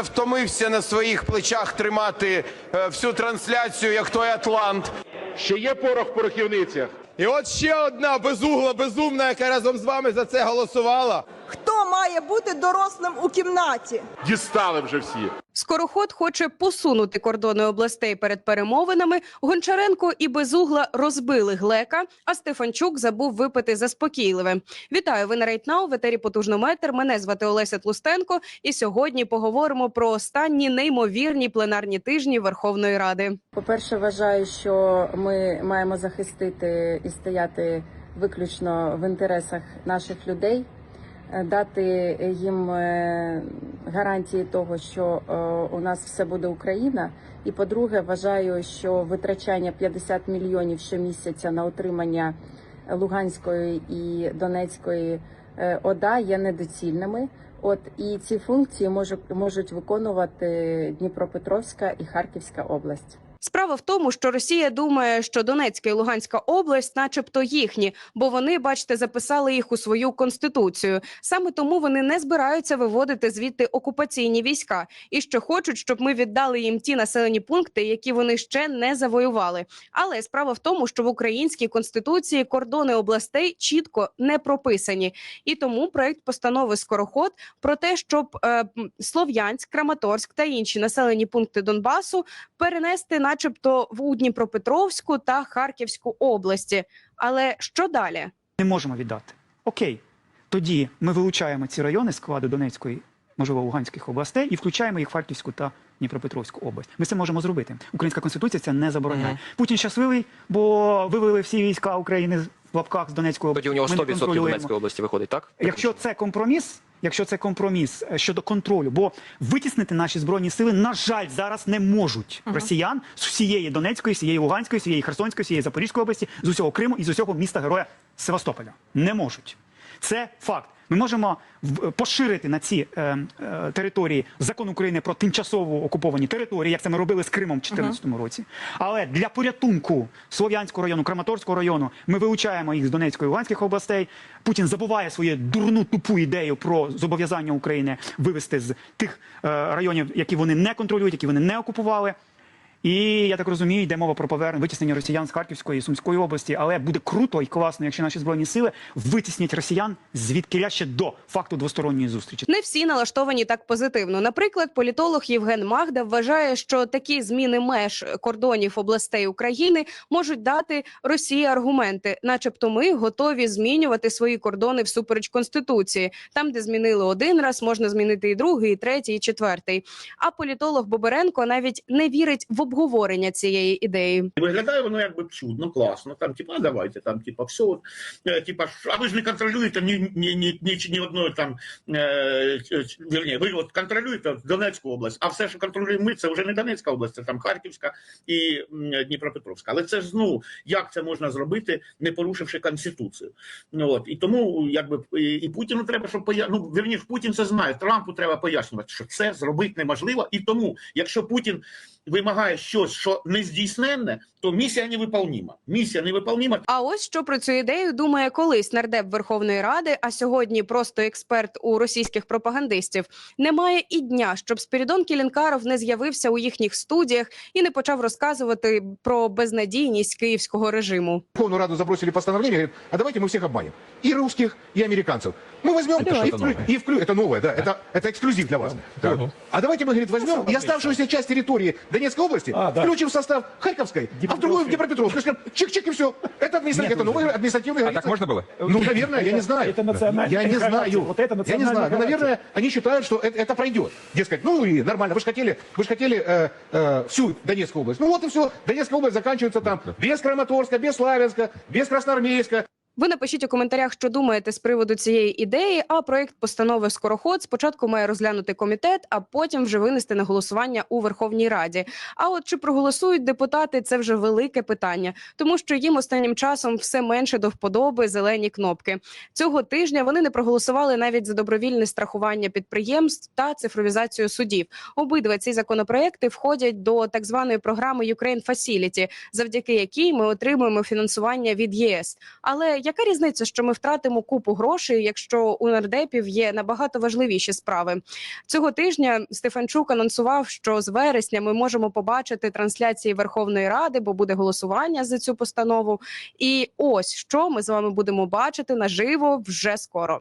вже втомився на своїх плечах тримати е, всю трансляцію, як той Атлант. Ще є порох в порохівницях. І от ще одна безугла, безумна, яка разом з вами за це голосувала. Хто має бути дорослим у кімнаті? Дістали вже всі. Скороход хоче посунути кордони областей перед перемовинами. Гончаренко і Безугла розбили глека, а Стефанчук забув випити заспокійливе. Вітаю, ви на Рейтнау, в етері «Потужнометр». Мене звати Олеся Тлустенко. І сьогодні поговоримо про останні неймовірні пленарні тижні Верховної Ради. По-перше, вважаю, що ми маємо захистити і стояти виключно в інтересах наших людей, дати їм е, гарантії того, що е, у нас все буде Україна. І по-друге, вважаю, що витрачання 50 мільйонів щомісяця на утримання Луганської і Донецької е, ОДА є недоцільними. От і ці функції можуть можуть виконувати Дніпропетровська і Харківська область. Справа в тому, що Росія думає, що Донецька і Луганська область, начебто, їхні, бо вони, бачите, записали їх у свою конституцію. Саме тому вони не збираються виводити звідти окупаційні війська і що хочуть, щоб ми віддали їм ті населені пункти, які вони ще не завоювали. Але справа в тому, що в українській конституції кордони областей чітко не прописані, і тому проект постанови скороход про те, щоб е, Слов'янськ, Краматорськ та інші населені пункти Донбасу перенести, начебто, в Дніпропетровську та Харківську області. Але що далі? не можемо віддати. Окей, тоді ми вилучаємо ці райони складу Донецької, можливо, Луганських областей і включаємо їх в Харківську та Дніпропетровську область. Ми це можемо зробити. Українська конституція це не забороняє. Путін щасливий, бо вивели всі війська України в лапках з Донецької області. Тоді у нього 100% Донецької області виходить, так? Якщо це компроміс, якщо це компроміс е, щодо контролю, бо витіснити наші збройні сили, на жаль, зараз не можуть росіян з всієї Донецької, з всієї Луганської, з всієї Херсонської, з всієї Запорізької області, з усього Криму і з усього міста Героя Севастополя. Не можуть. Це факт. Ми можемо поширити на ці е, е, території закон України про тимчасово окуповані території, як це ми робили з Кримом в 2014 році. Але для порятунку Слов'янського району, Краматорського району ми вилучаємо їх з Донецької і Луганських областей. Путін забуває свою дурну тупу ідею про зобов'язання України вивести з тих е, районів, які вони не контролюють, які вони не окупували. І я так розумію, йде мова про повернення витіснення росіян з Харківської і Сумської області. Але буде круто і класно, якщо наші збройні сили витіснять росіян звідки ще до факту двосторонньої зустрічі. Не всі налаштовані так позитивно. Наприклад, політолог Євген Магда вважає, що такі зміни меж кордонів областей України можуть дати Росії аргументи, начебто, ми готові змінювати свої кордони всупереч конституції. Там, де змінили один раз, можна змінити і другий, і третій, і четвертий. А політолог Боберенко навіть не вірить в обговорення цієї ідеї. Виглядає воно якби чудно, класно. Там, типа, давайте, там, типа, все. От, е, типа, а ви ж не контролюєте ні, ні, ні, ні, ні одної там, е, вірні, ви от контролюєте Донецьку область, а все, що контролюємо ми, це вже не Донецька область, це там Харківська і Дніпропетровська. Але це ж знову, як це можна зробити, не порушивши Конституцію. Ну, от, і тому, якби, і, і Путіну треба, щоб поя... ну, вірніше, Путін це знає, Трампу треба пояснювати, що це зробити неможливо. І тому, якщо Путін вимагає щось, що не здійсненне, то місія невиполнима. Місія невиполнима. А ось що про цю ідею думає колись нардеп Верховної Ради, а сьогодні просто експерт у російських пропагандистів. Немає і дня, щоб Спірідон Кілінкаров не з'явився у їхніх студіях і не почав розказувати про безнадійність київського режиму. Верховную Раду забросили постановление, говорят, а давайте мы всех обманем. И русских, и американцев. Мы возьмем и, вклю- и вклю- Это новое, да, это, это эксклюзив для вас. Вот. А давайте мы, говорит, возьмем и оставшуюся часть территории Донецкой области включим в состав Харьковской, а в другую в Днепропетровскую. Скажем, чик-чик и все. Это, административ- это новый административный А так можно было? Ну, наверное, я не знаю. Это национальный Я не знаю. Вот это я не знаю. Но, характер. наверное, они считают, что это, это пройдет. Дескать, ну и нормально. Вы же хотели, вы же хотели э, э, всю Донецкую область. Ну вот и все. Донецкая область заканчивается там без Краматорска, без Славянска, без Красноармейска. Ви напишіть у коментарях, що думаєте з приводу цієї ідеї. А проект постанови скороход спочатку має розглянути комітет, а потім вже винести на голосування у Верховній Раді. А от чи проголосують депутати, це вже велике питання, тому що їм останнім часом все менше до вподоби зелені кнопки. Цього тижня вони не проголосували навіть за добровільне страхування підприємств та цифровізацію судів. Обидва ці законопроекти входять до так званої програми Ukraine Facility, завдяки якій ми отримуємо фінансування від ЄС. Але яка різниця, що ми втратимо купу грошей, якщо у нардепів є набагато важливіші справи? Цього тижня Стефанчук анонсував, що з вересня ми можемо побачити трансляції Верховної Ради, бо буде голосування за цю постанову. І ось що ми з вами будемо бачити наживо вже скоро.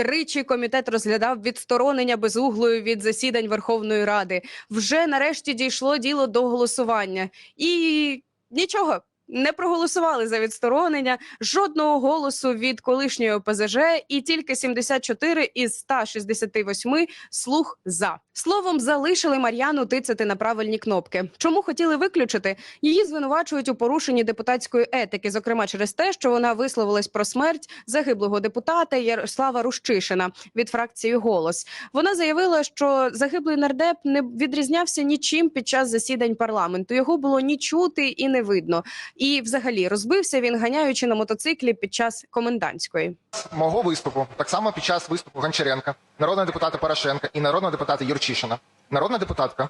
Тричі комітет розглядав відсторонення безуглою від засідань Верховної Ради. Вже нарешті дійшло діло до голосування, і нічого. Не проголосували за відсторонення жодного голосу від колишньої ОПЗЖ і тільки 74 із 168 слух за словом залишили Мар'яну тицяти на правильні кнопки. Чому хотіли виключити? Її звинувачують у порушенні депутатської етики, зокрема через те, що вона висловилась про смерть загиблого депутата Ярослава Рущишина від фракції Голос. Вона заявила, що загиблий нардеп не відрізнявся нічим під час засідань парламенту. Його було ні чути і не видно. І, взагалі, розбився він ганяючи на мотоциклі під час комендантської. мого виступу, так само під час виступу Гончаренка, народного депутата Порошенка і народного депутата Юрчишина, народна депутатка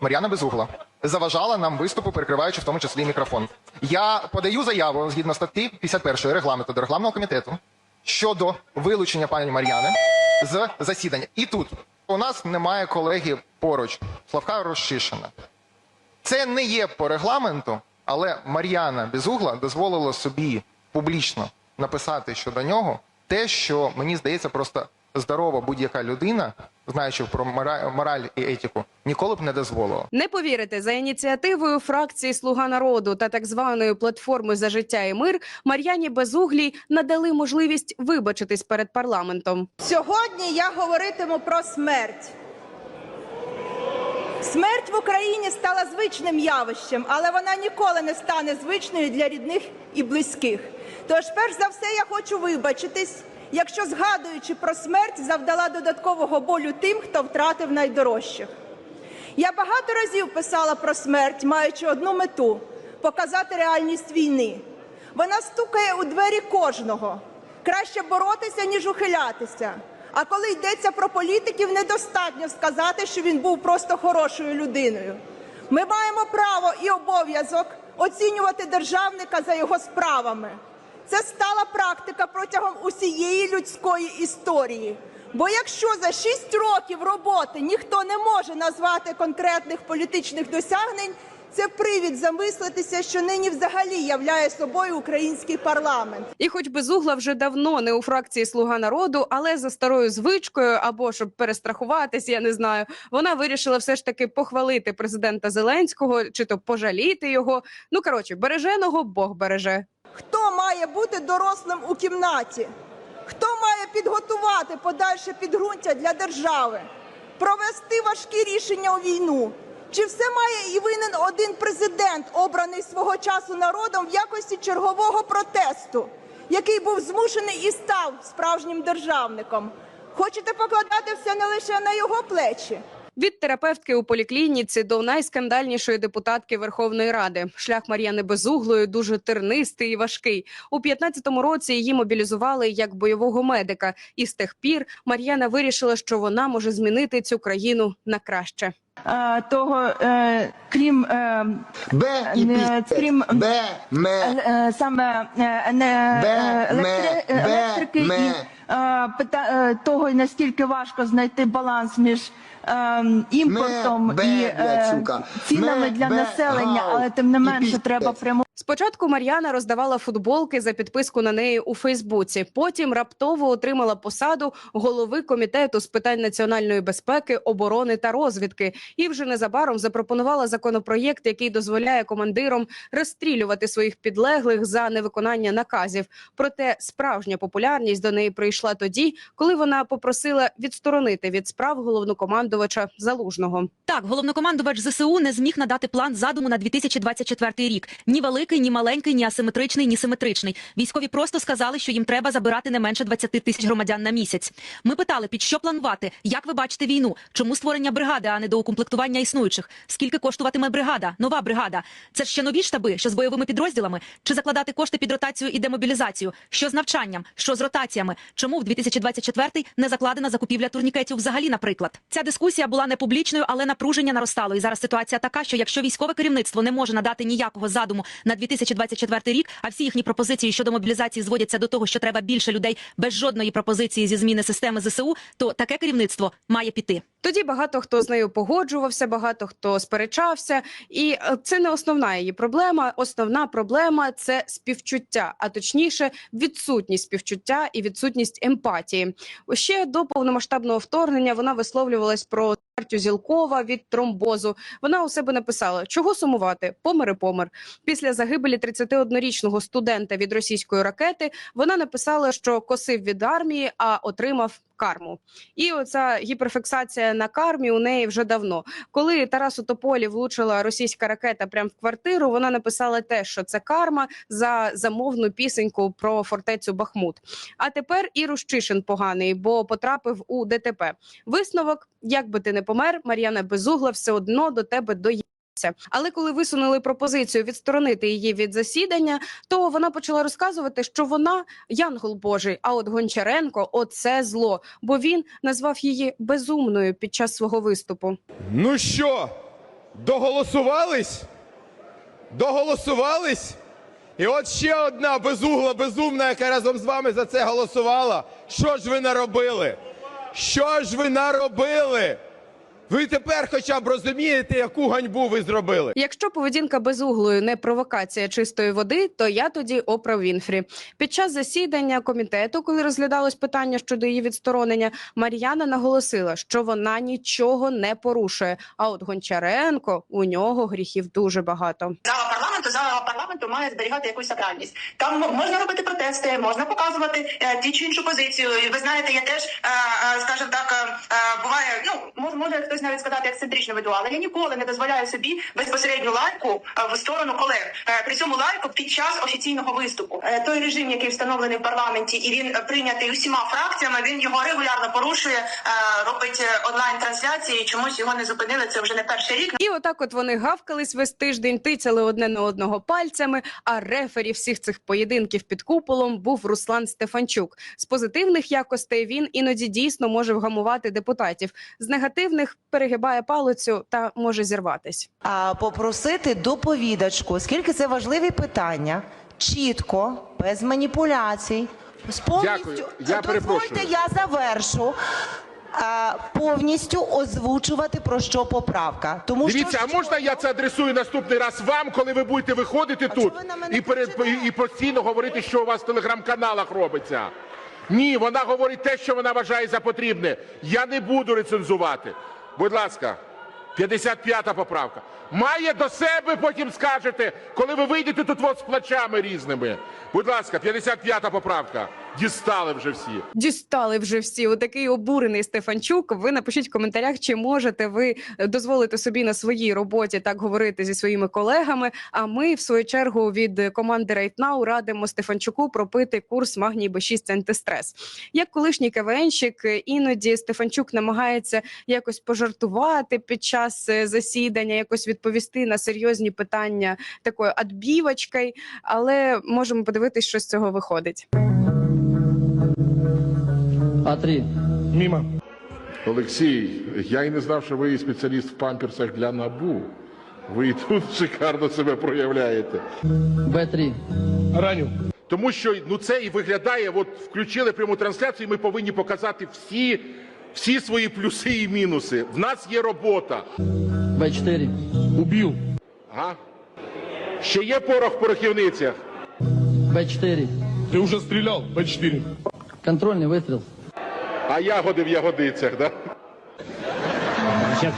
Мар'яна Безугла заважала нам виступу, перекриваючи в тому числі мікрофон. Я подаю заяву згідно статті 51 регламенту до регламного комітету щодо вилучення пані Мар'яни з засідання. І тут у нас немає колеги поруч Славка Рощишина. Це не є по регламенту, але Мар'яна Безугла дозволила собі публічно написати щодо нього те, що мені здається, просто здорова будь-яка людина, знаючи про мора- мораль і етику, ніколи б не дозволила. Не повірите, за ініціативою фракції Слуга народу та так званої платформи за життя і мир Мар'яні Безуглій надали можливість вибачитись перед парламентом. Сьогодні я говоритиму про смерть. Смерть в Україні стала звичним явищем, але вона ніколи не стане звичною для рідних і близьких. Тож, перш за все, я хочу вибачитись, якщо згадуючи про смерть, завдала додаткового болю тим, хто втратив найдорожчих. Я багато разів писала про смерть, маючи одну мету показати реальність війни. Вона стукає у двері кожного. Краще боротися, ніж ухилятися. А коли йдеться про політиків, недостатньо сказати, що він був просто хорошою людиною. Ми маємо право і обов'язок оцінювати державника за його справами. Це стала практика протягом усієї людської історії. Бо якщо за шість років роботи ніхто не може назвати конкретних політичних досягнень, це привід замислитися, що нині взагалі являє собою український парламент. І, хоч Безугла вже давно не у фракції Слуга народу, але за старою звичкою або щоб перестрахуватись, я не знаю, вона вирішила все ж таки похвалити президента Зеленського чи то пожаліти його. Ну коротше, береженого Бог береже. Хто має бути дорослим у кімнаті? Хто має підготувати подальше підґрунтя для держави, провести важкі рішення у війну? Чи все має і винен один президент, обраний свого часу народом в якості чергового протесту, який був змушений і став справжнім державником? Хочете покладати все не лише на його плечі? Від терапевтки у поліклініці до найскандальнішої депутатки Верховної Ради шлях Мар'яни Безуглої дуже тернистий і важкий. У 15-му році її мобілізували як бойового медика, і з тих пір Мар'яна вирішила, що вона може змінити цю країну на краще. Е, того, е, крім е, Б і Не, крім- Б, ме, саме не, Бе, ме, електри- бе, електрики ме. і е, пита, е, того, наскільки важко знайти баланс між е, імпортом Ме, бе, і блядь, е, сука. цінами Ме, для бе, населення, гав. але тим не І менше треба прямо. Спочатку Мар'яна роздавала футболки за підписку на неї у Фейсбуці. Потім раптово отримала посаду голови комітету з питань національної безпеки, оборони та розвідки. І вже незабаром запропонувала законопроєкт, який дозволяє командирам розстрілювати своїх підлеглих за невиконання наказів. Проте справжня популярність до неї прийшла тоді, коли вона попросила відсторонити від справ головнокомандувача залужного. Так, головнокомандувач ЗСУ не зміг надати план задуму на 2024 рік. Ні велика ні маленький, ні асиметричний, ні симетричний. Військові просто сказали, що їм треба забирати не менше 20 тисяч громадян на місяць. Ми питали, під що планувати, як ви бачите війну, чому створення бригади, а не доукомплектування існуючих? Скільки коштуватиме бригада, нова бригада? Це ж ще нові штаби, що з бойовими підрозділами? Чи закладати кошти під ротацію і демобілізацію? Що з навчанням? Що з ротаціями? Чому в 2024 не закладена закупівля турнікетів взагалі, наприклад? Ця дискусія була не публічною, але напруження наростало. І зараз ситуація така, що якщо військове керівництво не може надати ніякого задуму на 2024 рік, а всі їхні пропозиції щодо мобілізації зводяться до того, що треба більше людей без жодної пропозиції зі зміни системи ЗСУ, то таке керівництво має піти. Тоді багато хто з нею погоджувався, багато хто сперечався, і е, це не основна її проблема. Основна проблема це співчуття, а точніше, відсутність співчуття і відсутність емпатії. Ще до повномасштабного вторгнення вона висловлювалась про смерть Зілкова від тромбозу. Вона у себе написала, чого сумувати, помер і помер. Після загибелі 31-річного студента від російської ракети вона написала, що косив від армії, а отримав карму. І оця гіперфіксація на кармі у неї вже давно. Коли Тарасу Тополі влучила російська ракета прямо в квартиру, вона написала те, що це карма за замовну пісеньку про фортецю Бахмут. А тепер і Рущишин поганий, бо потрапив у ДТП. Висновок, як би ти не помер, Мар'яна Безугла все одно до тебе доїться. Але коли висунули пропозицію відсторонити її від засідання, то вона почала розказувати, що вона янгол Божий. А от Гончаренко оце зло, бо він назвав її безумною під час свого виступу. Ну що, доголосувались? Доголосувались? І от ще одна безугла, безумна, яка разом з вами за це голосувала. Що ж ви наробили? Що ж ви наробили? Ви тепер хоча б розумієте, яку ганьбу ви зробили? Якщо поведінка безуглою не провокація чистої води, то я тоді Опра Вінфрі. Під час засідання комітету, коли розглядалось питання щодо її відсторонення, Мар'яна наголосила, що вона нічого не порушує. А от Гончаренко у нього гріхів дуже багато. Зала парламенту, зала парламенту має зберігати якусь сакральність. Там можна робити протести, можна показувати е, ті чи іншу позицію. І ви знаєте, я теж, е, е, скажімо так, е, е, буває, ну мож- може хтось навіть сказати ексцентрично веду, але я ніколи не дозволяю собі безпосередню лайку е, в сторону колег. Е, При цьому лайку під час офіційного виступу. Е, Той режим, який встановлений в парламенті, і він прийнятий усіма фракціями. Він його регулярно порушує, робить онлайн трансляції. Чомусь його не зупинили. Це вже не перший рік. І отак, от вони гавкались весь тиждень, тицяли одне на одного пальцями. А рефері всіх цих поєдинків під куполом був Руслан Стефанчук. З позитивних якостей він іноді дійсно може вгамувати депутатів. З негативних перегибає палицю та може зірватись. а, попросити доповідачку, оскільки це важливі питання, чітко, без маніпуляцій, з повністю Дякую. Я Дозвольте, перепрошую. я завершу. а, Повністю озвучувати про що поправка. Тому Дивіться, що а можна я це адресую наступний раз вам, коли ви будете виходити тут чого ви на мене і, перед, кричите? і постійно говорити, що у вас в телеграм-каналах робиться? Ні, вона говорить те, що вона вважає за потрібне. Я не буду рецензувати. Будь ласка, 55-та поправка. Має до себе, потім скажете, коли ви вийдете тут от з плачами різними. Будь ласка, 55-та поправка. Дістали вже всі. Дістали вже всі. Отакий обурений Стефанчук. Ви напишіть в коментарях, чи можете ви дозволити собі на своїй роботі так говорити зі своїми колегами. А ми, в свою чергу, від команди Right Now радимо Стефанчуку пропити курс магній Б6 антистрес. Як колишній КВНщик, іноді Стефанчук намагається якось пожартувати під час е, засідання, якось відповісти на серйозні питання такою адбівочкою, але можемо подивитись, що з цього виходить. А3. Міма. Олексій, я і не знав, що ви спеціаліст в памперсах для набу. Ви і тут шикарно себе проявляєте. Б3. Раню. Тому що ну це і виглядає, от включили пряму трансляцію, і ми повинні показати всі, всі свої плюси і мінуси. В нас є робота. Б4. Убив. Ага. Ще є порох в порохівницях. Б4. Ти вже стріляв, Б4. Контрольний вистріл. А ягоди в ягодицях, да?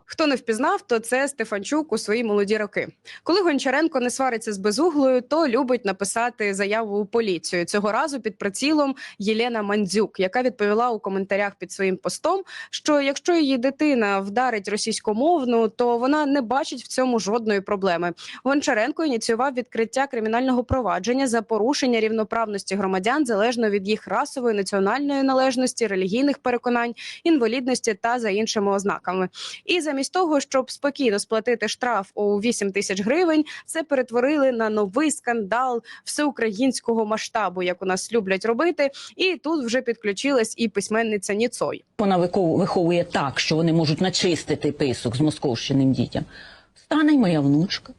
Хто не впізнав, то це Стефанчук у свої молоді роки. Коли Гончаренко не свариться з безуглою, то любить написати заяву у поліцію. Цього разу під прицілом Єлена Мандзюк, яка відповіла у коментарях під своїм постом, що якщо її дитина вдарить російськомовну, то вона не бачить в цьому жодної проблеми. Гончаренко ініціював відкриття кримінального провадження за порушення рівноправності громадян залежно від їх расової, національної належності, релігійних переконань, інвалідності та за іншими ознаками. І замість того, щоб спокійно сплатити штраф у 8 тисяч гривень, це перетворили на новий скандал всеукраїнського масштабу, як у нас люблять робити. І тут вже підключилась і письменниця Ніцой. Вона виховує так, що вони можуть начистити писок з московщиним дітям. Стане й моя внучка.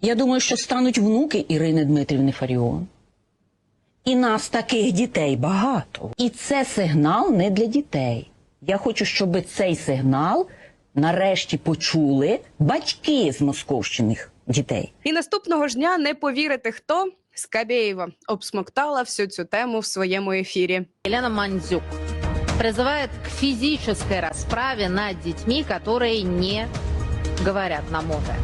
Я думаю, що стануть внуки Ірини Дмитрівни Фаріон. І нас таких дітей багато. І це сигнал не для дітей. Я хочу, щоб цей сигнал нарешті почули батьки з московщиних дітей. І наступного ж дня не повірите, хто Скабєєва обсмоктала всю цю тему в своєму ефірі. Елена Мандзюк призывает к физической расправе над детьми, которые не говорят на мове.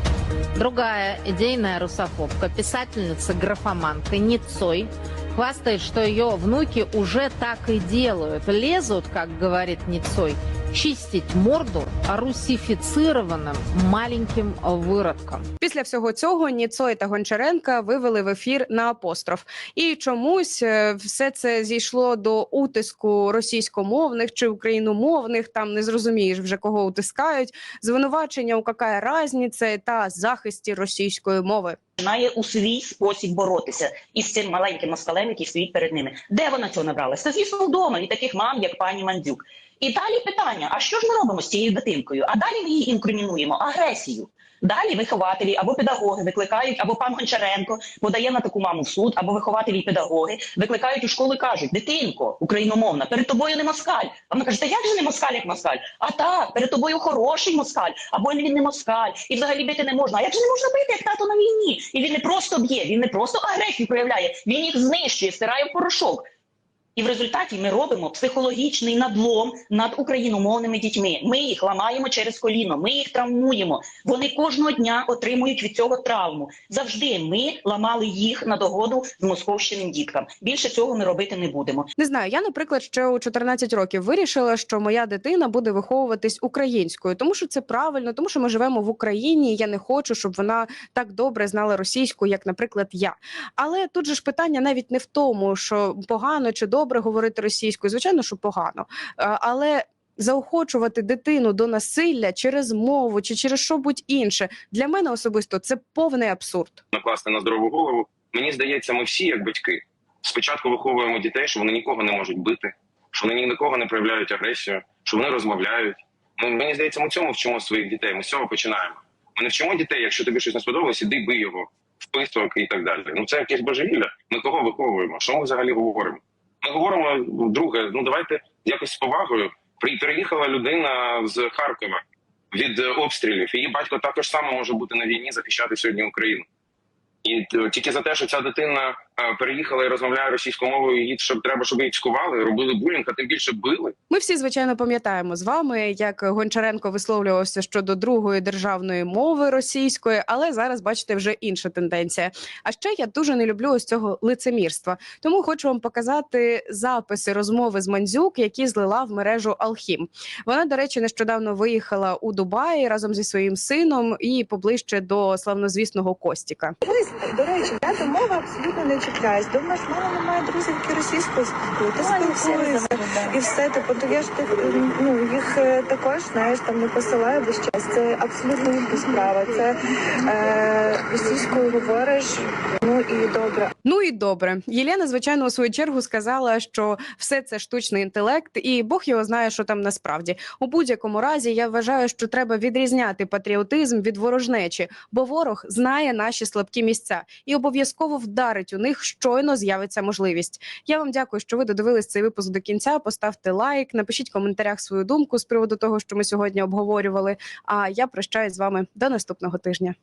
Другая идейная русофобка, писательница, графоманка Ницой, хвастает, что ее внуки уже так и делают. Лезут, как говорит Ницой, чистить морду русифицированным маленьким выродкам. Після всього цього Ніцой та Гончаренка вивели в ефір на апостроф. І чомусь е, все це зійшло до утиску російськомовних чи україномовних. Там не зрозумієш вже кого утискають. Звинувачення у какая разниця та захисті російської мови. Має у свій спосіб боротися із цим маленьким москалем, який стоїть перед ними. Де вона цього набралася? Та звісно, вдома і таких мам, як пані Мандзюк. І далі питання: а що ж ми робимо з цією дитинкою? А далі ми її інкримінуємо агресію. Далі вихователі або педагоги викликають, або пан Гончаренко подає на таку маму в суд, або вихователі і педагоги викликають у школу і кажуть: дитинко, україномовна, перед тобою не москаль. А вона каже, та як же не москаль, як москаль? А так, перед тобою хороший москаль, або він не москаль, і взагалі бити не можна. А як же не можна бити, як тато на війні? І він не просто б'є, він не просто агресію проявляє, він їх знищує, стирає в порошок. І в результаті ми робимо психологічний надлом над україномовними дітьми. Ми їх ламаємо через коліно, ми їх травмуємо. Вони кожного дня отримують від цього травму. Завжди ми ламали їх на догоду з московщиним діткам. Більше цього ми робити не будемо. Не знаю, я, наприклад, ще у 14 років вирішила, що моя дитина буде виховуватись українською, тому що це правильно, тому що ми живемо в Україні. і Я не хочу, щоб вона так добре знала російську, як, наприклад, я. Але тут же ж питання навіть не в тому, що погано чи добре говорити російською. Звичайно, що погано, але. Заохочувати дитину до насилля через мову чи через що будь інше для мене особисто це повний абсурд. накласти на здорову голову. Мені здається, ми всі, як батьки, спочатку виховуємо дітей, що вони нікого не можуть бити, що вони ні на кого не проявляють агресію, що вони розмовляють. Ну, мені здається, ми цьому вчимо своїх дітей. Ми з цього починаємо. Ми не вчимо дітей, якщо тобі щось не сподобалось, іди бий його, вписок і так далі. Ну це якесь божевілля. Ми кого виховуємо? Що ми взагалі говоримо? Ми говоримо друге. Ну давайте якось з повагою. Приїхала людина з Харкова від е, обстрілів. Її батько також само може бути на війні, захищати сьогодні Україну. І е, тільки за те, що ця дитина переїхала і розмовляє російською мовою, її щоб треба, щоб її цькували, робили булінг, а тим більше били. Ми всі звичайно пам'ятаємо з вами, як Гончаренко висловлювався щодо другої державної мови російської, але зараз бачите вже інша тенденція. А ще я дуже не люблю ось цього лицемірства. Тому хочу вам показати записи розмови з Мандзюк, які злила в мережу Алхім. Вона, до речі, нещодавно виїхала у Дубаї разом зі своїм сином і поближче до славнозвісного Костіка. До речі, до абсолютно не чіпляюсь. До нас в мене немає друзів, які російською спілкують. Ти спілкуюся і все. Типу, то я ж тих, ну їх е, також знаєш, там не посилаю весь час. Це абсолютно їхня справа. Це е, російською говориш. Ну і добре. Ну і добре. Єлена, звичайно, у свою чергу сказала, що все це штучний інтелект, і Бог його знає, що там насправді. У будь-якому разі я вважаю, що треба відрізняти патріотизм від ворожнечі, бо ворог знає наші слабкі місця і обов'язково вдарить у них щойно з'явиться можливість. Я вам дякую, що ви додивились цей випуск до кінця. Поставте лайк, напишіть в коментарях свою думку з приводу того, що ми сьогодні обговорювали. А я прощаюсь з вами до наступного тижня.